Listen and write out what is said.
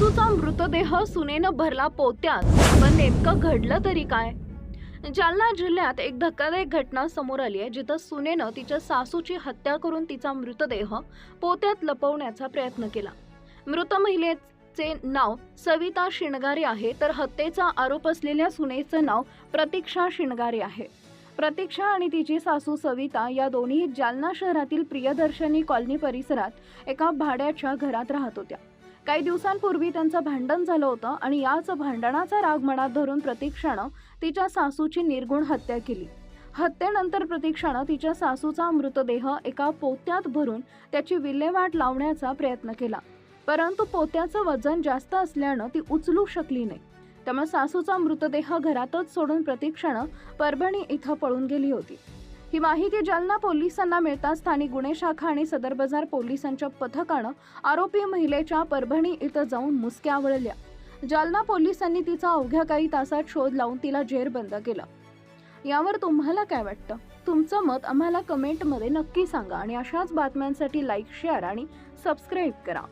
सासूचा मृतदेह सुनेनं भरला पोत्यात. पण नेमकं घडलं तरी काय? जालना जिल्ह्यात एक धक्कादायक घटना समोर आली आहे जिथं सुनेनं तिच्या सासूची हत्या करून तिचा मृतदेह पोत्यात लपवण्याचा प्रयत्न केला. मृत महिलेचे नाव सविता शिणगारे आहे तर हत्येचा आरोप असलेल्या सुनेचं नाव प्रतीक्षा शिणगारे आहे. प्रतीक्षा आणि तिची सासू सविता या दोन्ही जालना शहरातील प्रियदर्शनी कॉलनी परिसरात एका भाड्याच्या घरात राहत होत्या. काही दिवसांपूर्वी त्यांचं भांडण झालं होतं आणि याच भांडणाचा राग मनात धरून प्रतीक्षानं तिच्या सासूची निर्गुण हत्या केली. हत्येनंतर प्रतीक्षानं तिच्या सासूचा मृतदेह एका पोत्यात भरून त्याची विल्हेवाट लावण्याचा प्रयत्न केला. परंतु पोत्याचं वजन जास्त असल्यानं ती उचलू शकली नाही. त्यामुळे सासूचा मृतदेह घरातच सोडून प्रतीक्षानं परभणी इथं पळून गेली होती. ही माहिती जालना पोलिसांना मिळताच स्थानिक गुन्हे शाखा आणि सदर बाजार पोलिसांच्या पथकानं आरोपी महिलेच्या परभणी इथं जाऊन मुसक्या आवळल्या. जालना पोलिसांनी तिचा अवघ्या काही तासात शोध लावून तिला जेरबंद केलं. यावर तुम्हाला काय वाटतं? तुमचं मत आम्हाला कमेंटमध्ये नक्की सांगा आणि अशाच बातम्यांसाठी लाईक शेअर आणि सबस्क्राईब करा.